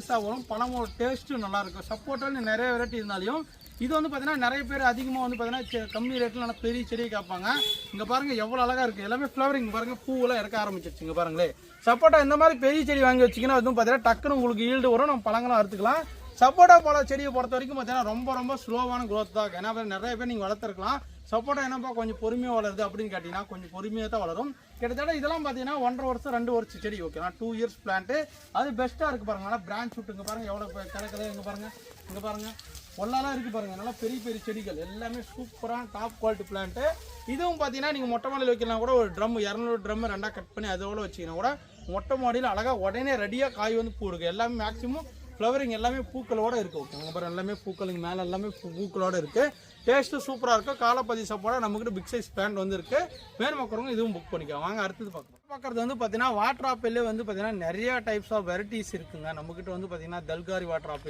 பெருசாக வரும். பழமோட டேஸ்ட்டும் நல்லா இருக்கும் சப்போட்டான்னு நிறைய வெரைட்டி இருந்தாலையும் இது வந்து பார்த்தீங்கன்னா நிறைய பேர் அதிகமாக வந்து பார்த்தீங்கன்னா கம்மி ரேட்டில் நல்லா பெரிய செடியை கேட்பாங்க இங்கே பாருங்க எவ்வளோ அழகாக இருக்குது எல்லாமே ஃப்ளவரிங் பாருங்க பூவெல்லாம் இறக்க ஆரம்பிச்சிருச்சு இங்கே பாருங்களே. சப்போட்டா இந்த மாதிரி பெரிய செடி வாங்கி வச்சிங்கன்னா அதுவும் பார்த்தீங்கன்னா டக்குன்னு உங்களுக்கு ஈல்டு வரும். நம்ம பழங்களும் அறுத்துக்கலாம். சப்போட்டா பழ செடியை பொறுத்த வரைக்கும் பார்த்தீங்கன்னா ரொம்ப ரொம்ப ஸ்லோவான க்ரோத் தான். இருக்கும். ஏன்னா நிறைய பேர் நீங்கள் வளர்த்துருக்கலாம். சப்போட்டா என்னப்பா கொஞ்சம் பொறுமையாக வளருது அப்படின்னு கேட்டிங்கன்னா கொஞ்சம் பொறுமையாக தான் வளரும். கிட்டத்தட்ட இதெல்லாம் பார்த்தீங்கன்னா ஒன்றரை வருஷம் ரெண்டு வருஷம் செடி ஓகேனா டூ இயர்ஸ் பிளான்ட்டு அது பெஸ்ட்டாக இருக்குது பாருங்கள் நல்லா பிரான்ச் விட்டுங்க பாருங்கள் எவ்வளோ கிடக்குது இங்கே பாருங்கள் இங்கே பாருங்கள் ஒல்லாலாம் இருக்குது பாருங்கள் நல்லா பெரிய பெரிய செடிகள். எல்லாமே சூப்பரான டாப் குவாலிட்டி பிளான்ட்டு இதுவும் பார்த்தீங்கன்னா நீங்கள் மொட்டை மாடியில் வைக்கலாம் கூட ஒரு ட்ரம் இரநூறு ட்ரம் ரெண்டாக கட் பண்ணி அதோட வச்சிங்கன்னா கூட மொட்டை மாடியில் அழகாக உடனே ரெடியாக காய் வந்து பூ எல்லாமே மேக்ஸிமம் ஃப்ளவரிங் எல்லாமே பூக்களோட இருக்குது ஓகே அங்கே எல்லாமே பூக்கள் இங்கே மேலே எல்லாமே பூ- பூக்களோட இருக்குது டேஸ்ட்டு சூப்பராக இருக்கும் காலப்பதி சப்போட நம்மக்கிட்ட பிக் சைஸ் பேண்ட் வந்து இருக்குது வேணும் பார்க்குறவங்க இதுவும் புக் பண்ணிக்கலாம். வாங்க அடுத்தது பார்க்கலாம். பார்க்குறது வந்து பார்த்தீங்கன்னா வாட்டர் ஆப்பிள்லேயே வந்து பார்த்தீங்கன்னா நிறையா டைப்ஸ் ஆஃப் வெரைட்டிஸ் இருக்குங்க. நம்மக்கிட்ட வந்து பார்த்தீங்கன்னா தல்காரி வாட்டர் ஆப்பிள்